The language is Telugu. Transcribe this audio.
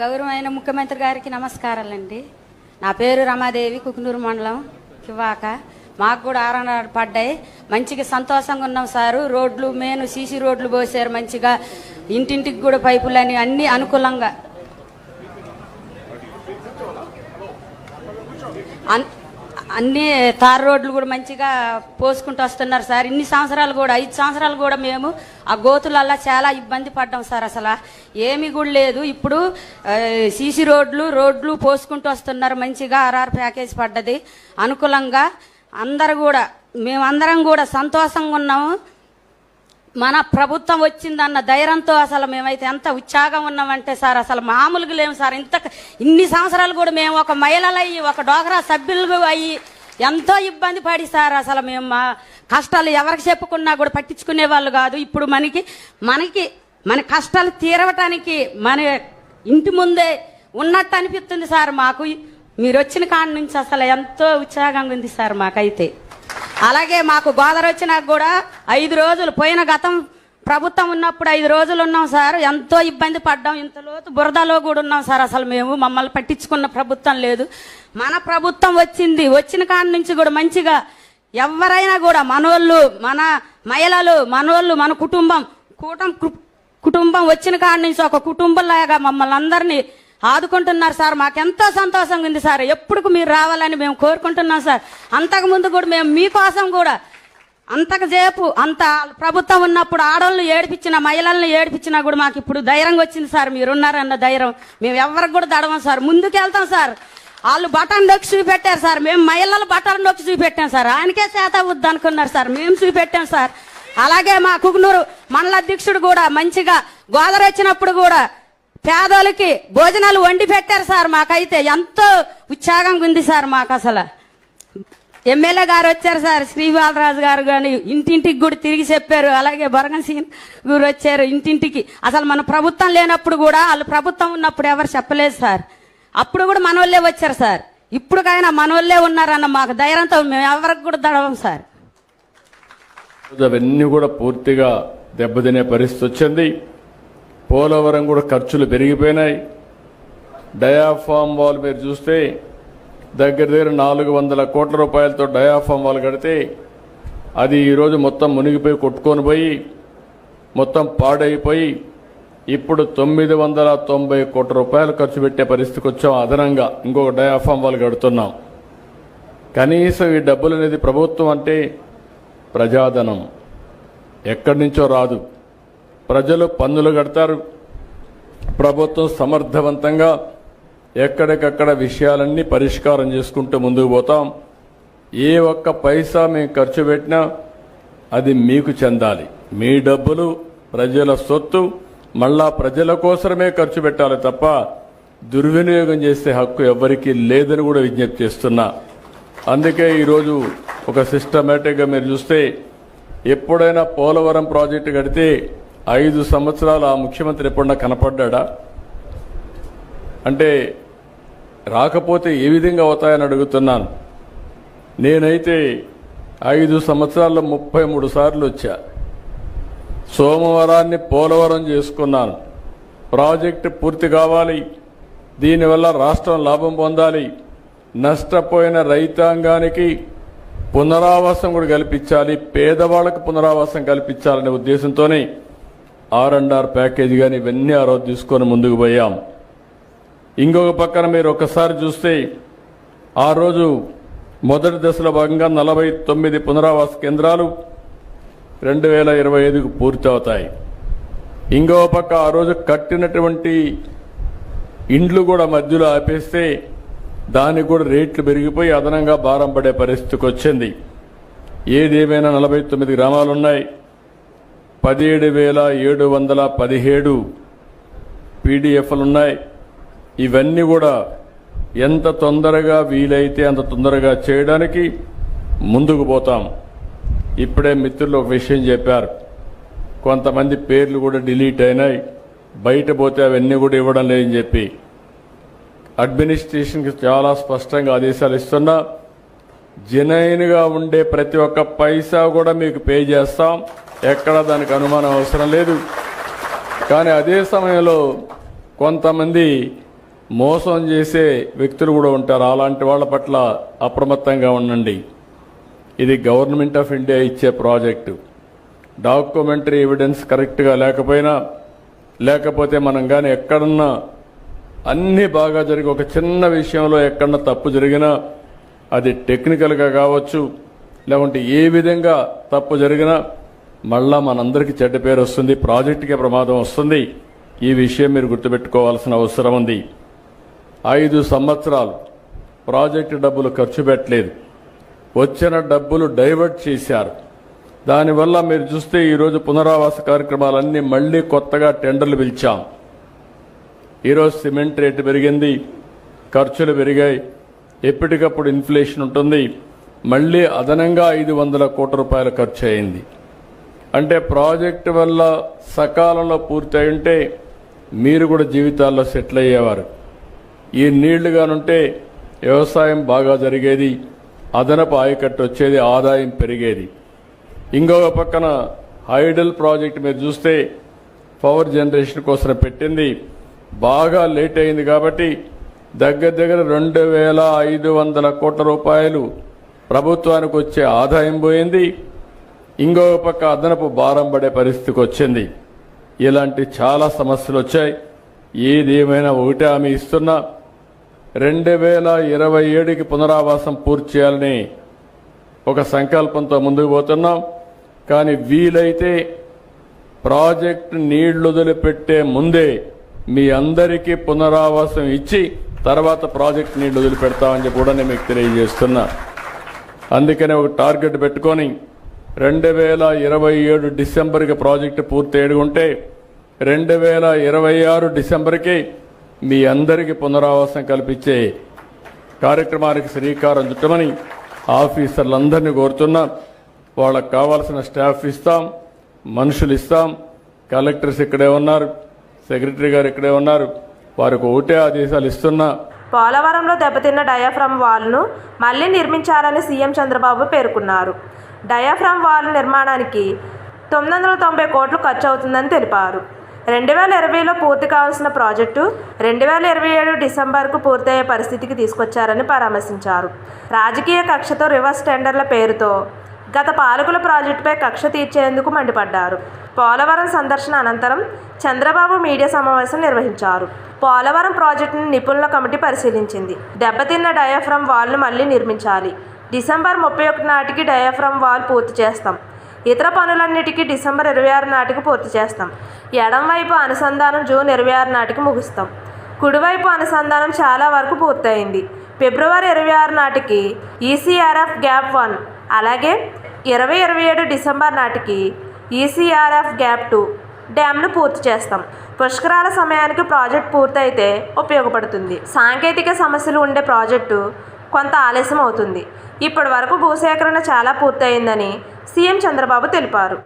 గౌరవమైన ముఖ్యమంత్రి గారికి నమస్కారాలండి. నా పేరు రమాదేవి కుకునూరు మండలం కివాక. మాకు కూడా ఆరణాలు పడ్డాయి. మంచిగా సంతోషంగా ఉన్నాం సారు. రోడ్లు మేను సీసీ రోడ్లు పోసారు మంచిగా. ఇంటింటికి కూడా పైపులు అని అన్ని అనుకూలంగా. అన్ని తార్ రోడ్లు కూడా మంచిగా పోసుకుంటూ వస్తున్నారు సార్. ఇన్ని సంవత్సరాలు కూడా ఐదు సంవత్సరాలు కూడా మేము ఆ గోతులల్లా చాలా ఇబ్బంది పడ్డాం సార్ అసలు. ఏమీ కూడా లేదు. ఇప్పుడు సీసీ రోడ్లు రోడ్లు పోసుకుంటూ వస్తున్నారు మంచిగా ఆర్ఆర్ ప్యాకేజ్ పడ్డది. అనుకూలంగా అందరు కూడా మేమందరం కూడా సంతోషంగా ఉన్నాము. మన ప్రభుత్వం వచ్చిందన్న ధైర్యంతో అసలు మేమైతే ఎంత ఉత్సాహం ఉన్నామంటే సార్ అసలు మామూలుగా లేము సార్. ఇంత ఇన్ని సంవత్సరాలు కూడా మేము ఒక మహిళలు అయ్యి ఒక డోగరా సభ్యులు అయ్యి ఎంతో ఇబ్బంది పడి సార్ అసలు మేము మా కష్టాలు ఎవరికి చెప్పుకున్నా కూడా పట్టించుకునే వాళ్ళు కాదు. ఇప్పుడు మనకి మనకి మన కష్టాలు తీరవటానికి మన ఇంటి ముందే ఉన్నట్టు అనిపిస్తుంది సార్ మాకు. మీరు వచ్చిన కాడ నుంచి అసలు ఎంతో ఉత్సాహంగా ఉంది సార్ మాకైతే. అలాగే మాకు గోదావరి వచ్చినాక కూడా ఐదు రోజులు పోయిన గతం ప్రభుత్వం ఉన్నప్పుడు ఐదు రోజులు ఉన్నాం సార్. ఎంతో ఇబ్బంది పడ్డాం. ఇంత లోతు బురదలో కూడా ఉన్నాం సార్ అసలు మేము. మమ్మల్ని పట్టించుకున్న ప్రభుత్వం లేదు. మన ప్రభుత్వం వచ్చింది. వచ్చిన కాడి నుంచి కూడా మంచిగా ఎవరైనా కూడా మనోళ్ళు మన మహిళలు మనోళ్ళు మన కుటుంబం కూటం కుటుంబం వచ్చిన కాడి నుంచి ఒక కుటుంబంలాగా మమ్మల్ని అందరినీ ఆదుకుంటున్నారు సార్. మాకెంతో సంతోషంగా ఉంది సార్. ఎప్పుడు మీరు రావాలని మేము కోరుకుంటున్నాం సార్. అంతకుముందు కూడా మేము మీకోసం కూడా అంతకసేపు అంత ప్రభుత్వం ఉన్నప్పుడు ఆడవాళ్ళు ఏడిపించిన మహిళలను ఏడిపించినా కూడా మాకు ఇప్పుడు ధైర్యంగా వచ్చింది సార్. మీరున్నారన్న ధైర్యం. మేము ఎవరికి కూడా దడవం సార్. ముందుకు వెళ్తాం సార్. వాళ్ళు బటన్ నొక్కి చూపెట్టారు సార్. మేము మహిళలు బటన్ నొక్కి చూపెట్టాం సార్. ఆయనకే చేత వద్దు అనుకున్నారు సార్. మేము చూపెట్టాం సార్. అలాగే మా కుగునూరు మండల అధ్యక్షుడు కూడా మంచిగా గోదావరి వచ్చినప్పుడు కూడా పేదోళ్ళకి భోజనాలు వండి పెట్టారు సార్ మాకైతే. ఎంతో ఉత్సాహంగా ఉంది సార్ మాకు అసలు ఎమ్మెల్యే గారు వచ్చారు సార్ శ్రీబాలరాజు గారు కానీ ఇంటింటికి కూడా తిరిగి చెప్పారు. అలాగే బొరగన్ సింగ్ గారు వచ్చారు ఇంటింటికి. అసలు మన ప్రభుత్వం లేనప్పుడు కూడా వాళ్ళు ప్రభుత్వం ఉన్నప్పుడు ఎవరు చెప్పలేదు సార్. అప్పుడు కూడా మనోళ్ళే వచ్చారు సార్. ఇప్పుడుకైనా మనోళ్ళే ఉన్నారన్న మాకు ధైర్యంతో మేము ఎవరికి కూడా దడవం సార్. అవన్నీ కూడా పూర్తిగా దెబ్బతినే పరిస్థితి వచ్చింది. పోలవరం కూడా ఖర్చులు పెరిగిపోయినాయి. డయాఫామ్ వాల్ మీరు చూస్తే దగ్గర దగ్గర నాలుగు వందల కోట్ల రూపాయలతో డయాఫామ్ వాల్ కడితే అది ఈరోజు మొత్తం మునిగిపోయి కొట్టుకొని పోయి మొత్తం పాడైపోయి ఇప్పుడు తొమ్మిది వందల తొంభై కోట్ల రూపాయలు ఖర్చు పెట్టే పరిస్థితికి వచ్చాం అదనంగా. ఇంకొక డయాఫామ్ వాల్ కడుతున్నాం. కనీసం ఈ డబ్బులు అనేది ప్రభుత్వం అంటే ప్రజాధనం. ఎక్కడి నుంచో రాదు. ప్రజలు పన్నులు కడతారు. ప్రభుత్వం సమర్థవంతంగా ఎక్కడికక్కడ విషయాలన్నీ పరిష్కారం చేసుకుంటూ ముందుకు పోతాం. ఏ ఒక్క పైసా మేము ఖర్చు పెట్టినా అది మీకు చెందాలి. మీ డబ్బులు ప్రజల సొత్తు మళ్ళా ప్రజల కోసమే ఖర్చు పెట్టాలి తప్ప దుర్వినియోగం చేసే హక్కు ఎవ్వరికీ లేదని కూడా విజ్ఞప్తి చేస్తున్నా. అందుకే ఈరోజు ఒక సిస్టమేటిక్గా మీరు చూస్తే ఎప్పుడైనా పోలవరం ప్రాజెక్టు కడితే ఐదు సంవత్సరాలు ఆ ముఖ్యమంత్రి ఎప్పుడన్నా కనపడ్డా అంటే రాకపోతే ఏ విధంగా అవుతాయని అడుగుతున్నాను. నేనైతే ఐదు సంవత్సరాల్లో ముప్పై మూడు సార్లు వచ్చా. సోమవారాన్ని పోలవరం చేసుకున్నాను. ప్రాజెక్టు పూర్తి కావాలి. దీనివల్ల రాష్ట్రం లాభం పొందాలి. నష్టపోయిన రైతాంగానికి పునరావాసం కూడా కల్పించాలి. పేదవాళ్ళకు పునరావాసం కల్పించాలనే ఉద్దేశంతోనే ఆర్ అండ్ ఆర్ కానీ ఇవన్నీ ఆ రోజు తీసుకొని ముందుకు పోయాం. ఇంకొక పక్కన మీరు ఒకసారి చూస్తే ఆ రోజు మొదటి దశలో భాగంగా నలభై తొమ్మిది పునరావాస కేంద్రాలు రెండు వేల ఇరవై ఐదుకు పూర్తవుతాయి. ఇంకో పక్క ఆ రోజు కట్టినటువంటి ఇండ్లు కూడా మధ్యలో ఆపేస్తే దానికి కూడా రేట్లు పెరిగిపోయి అదనంగా భారం పడే పరిస్థితికి వచ్చింది. ఏదేమైనా నలభై తొమ్మిది గ్రామాలు ఉన్నాయి. పదిహేడు వేల ఏడు వందల పదిహేడు పీడిఎఫ్లు ఉన్నాయి ఇవన్నీ కూడా ఎంత తొందరగా వీలైతే అంత తొందరగా చేయడానికి ముందుకు పోతాం. ఇప్పుడే మిత్రులు ఒక విషయం చెప్పారు. కొంతమంది పేర్లు కూడా డిలీట్ అయినాయి. బయట పోతే అవన్నీ కూడా ఇవ్వడం లేదని చెప్పి. అడ్మినిస్ట్రేషన్కి చాలా స్పష్టంగా ఆదేశాలు ఇస్తున్నా జనైన్గా ఉండే ప్రతి ఒక్క పైసా కూడా మీకు పే చేస్తాం. ఎక్కడ దానికి అనుమానం అవసరం లేదు. కానీ అదే సమయంలో కొంతమంది మోసం చేసే వ్యక్తులు కూడా ఉంటారు. అలాంటి వాళ్ళ పట్ల అప్రమత్తంగా ఉండండి. ఇది గవర్నమెంట్ ఆఫ్ ఇండియా ఇచ్చే ప్రాజెక్టు. డాక్యుమెంటరీ ఎవిడెన్స్ కరెక్ట్గా లేకపోయినా లేకపోతే మనం కానీ ఎక్కడన్నా అన్నీ బాగా జరిగి ఒక చిన్న విషయంలో ఎక్కడన్నా తప్పు జరిగినా అది టెక్నికల్గా కావచ్చు లేకుంటే ఏ విధంగా తప్పు జరిగినా మళ్ళా మనందరికీ చెడ్డ పేరు వస్తుంది ప్రాజెక్టుకే ప్రమాదం వస్తుంది. ఈ విషయం మీరు గుర్తుపెట్టుకోవాల్సిన అవసరం ఉంది. ఐదు సంవత్సరాలు ప్రాజెక్టు డబ్బులు ఖర్చు పెట్టలేదు. వచ్చిన డబ్బులు డైవర్ట్ చేశారు. దానివల్ల మీరు చూస్తే ఈరోజు పునరావాస కార్యక్రమాలన్నీ మళ్ళీ కొత్తగా టెండర్లు పిలిచాం. ఈరోజు సిమెంట్ రేటు పెరిగింది ఖర్చులు పెరిగాయి. ఎప్పటికప్పుడు ఇన్ఫ్లేషన్ ఉంటుంది. మళ్ళీ అదనంగా ఐదు వందల కోట్ల రూపాయలు ఖర్చు అయింది. అంటే ప్రాజెక్టు వల్ల సకాలంలో పూర్తి ఉంటే మీరు కూడా జీవితాల్లో సెటిల్ అయ్యేవారు. ఈ నీళ్ళుగానుంటే వ్యవసాయం బాగా జరిగేది అదనపు ఆయకట్టు వచ్చేది ఆదాయం పెరిగేది. ఇంకొక పక్కన హైడల్ ప్రాజెక్ట్ మీరు చూస్తే పవర్ జనరేషన్ కోసం పెట్టింది. బాగా లేట్ అయింది కాబట్టి దగ్గర దగ్గర రెండు వేల ఐదు వందల కోట్ల రూపాయలు ప్రభుత్వానికి వచ్చే ఆదాయం పోయింది. ఇంకొక పక్క అదనపు భారం పడే పరిస్థితికి వచ్చింది. ఇలాంటి చాలా సమస్యలు వచ్చాయి. ఏది ఏమైనా ఒకటే ఆమె ఇస్తున్నా రెండు వేల ఇరవై ఏడుకి పునరావాసం పూర్తి చేయాలని ఒక సంకల్పంతో ముందుకు పోతున్నాం. కానీ వీలైతే ప్రాజెక్ట్ నీళ్ళు వదిలిపెట్టే ముందే మీ అందరికీ పునరావాసం ఇచ్చి తర్వాత ప్రాజెక్ట్ నీళ్ళు వదిలిపెడతామని చెప్పి కూడా నేను మీకు తెలియజేస్తున్నా. అందుకనే ఒక టార్గెట్ పెట్టుకొని రెండు వేల ఇరవై ఏడు డిసెంబర్కి ప్రాజెక్టు పూర్తి అయ్యుంటే రెండు వేల ఇరవై ఆరు డిసెంబర్కి మీ అందరికీ పునరావాసం కల్పించే కార్యక్రమానికి శ్రీకారం చుట్టమని ఆఫీసర్లందరినీ కోరుతున్నా. వాళ్ళకు కావాల్సిన స్టాఫ్ ఇస్తాం మనుషులు ఇస్తాం కలెక్టర్స్ ఇక్కడే ఉన్నారు సెక్రటరీ గారు ఇక్కడే ఉన్నారు. వారికి ఒకటే ఆదేశాలు ఇస్తున్నా. పోలవరంలో దెబ్బతిన్న డయాఫ్రమ్ వాల్ను మళ్ళీ నిర్మించాలని సీఎం చంద్రబాబు పేర్కొన్నారు. డయాఫ్రమ్ వాల్ నిర్మాణానికి తొమ్మిది వందల తొంభై కోట్లు ఖర్చు అవుతుందని తెలిపారు. రెండు వేల ఇరవైలో పూర్తి కావాల్సిన ప్రాజెక్టు రెండు వేల ఇరవై ఏడు డిసెంబర్కు పూర్తయ్యే పరిస్థితికి తీసుకొచ్చారని పరామర్శించారు. రాజకీయ కక్షతో రివర్స్ టెండర్ల పేరుతో గత పాలకుల ప్రాజెక్టుపై కక్ష తీర్చేందుకు మండిపడ్డారు. పోలవరం సందర్శన అనంతరం చంద్రబాబు మీడియా సమావేశం నిర్వహించారు. పోలవరం ప్రాజెక్టును నిపుణుల కమిటీ పరిశీలించింది. దెబ్బతిన్న డయాఫ్రమ్ వాల్ను మళ్ళీ నిర్మించాలి. డిసెంబర్ ముప్పై ఒకటి నాటికి డయాఫ్రమ్ వాల్ పూర్తి చేస్తాం. ఇతర పనులన్నిటికీ డిసెంబర్ ఇరవై ఆరు నాటికి పూర్తి చేస్తాం. ఎడంవైపు అనుసంధానం జూన్ ఇరవై ఆరు నాటికి ముగుస్తాం. కుడివైపు అనుసంధానం చాలా వరకు పూర్తయింది. ఫిబ్రవరి ఇరవై ఆరు నాటికి ఈసీఆర్ఎఫ్ గ్యాప్ వన్ అలాగే ఇరవై ఇరవై ఏడు డిసెంబర్ నాటికి ఈసీఆర్ఎఫ్ గ్యాప్ టూ డ్యామ్ను పూర్తి చేస్తాం. పుష్కరాల సమయానికి ప్రాజెక్ట్ పూర్తయితే ఉపయోగపడుతుంది. సాంకేతిక సమస్యలు ఉండే ప్రాజెక్టు కొంత ఆలస్యం అవుతుంది ఇప్పటి వరకు భూసేకరణ చాలా పూర్తయిందని సీఎం చంద్రబాబు తెలిపారు.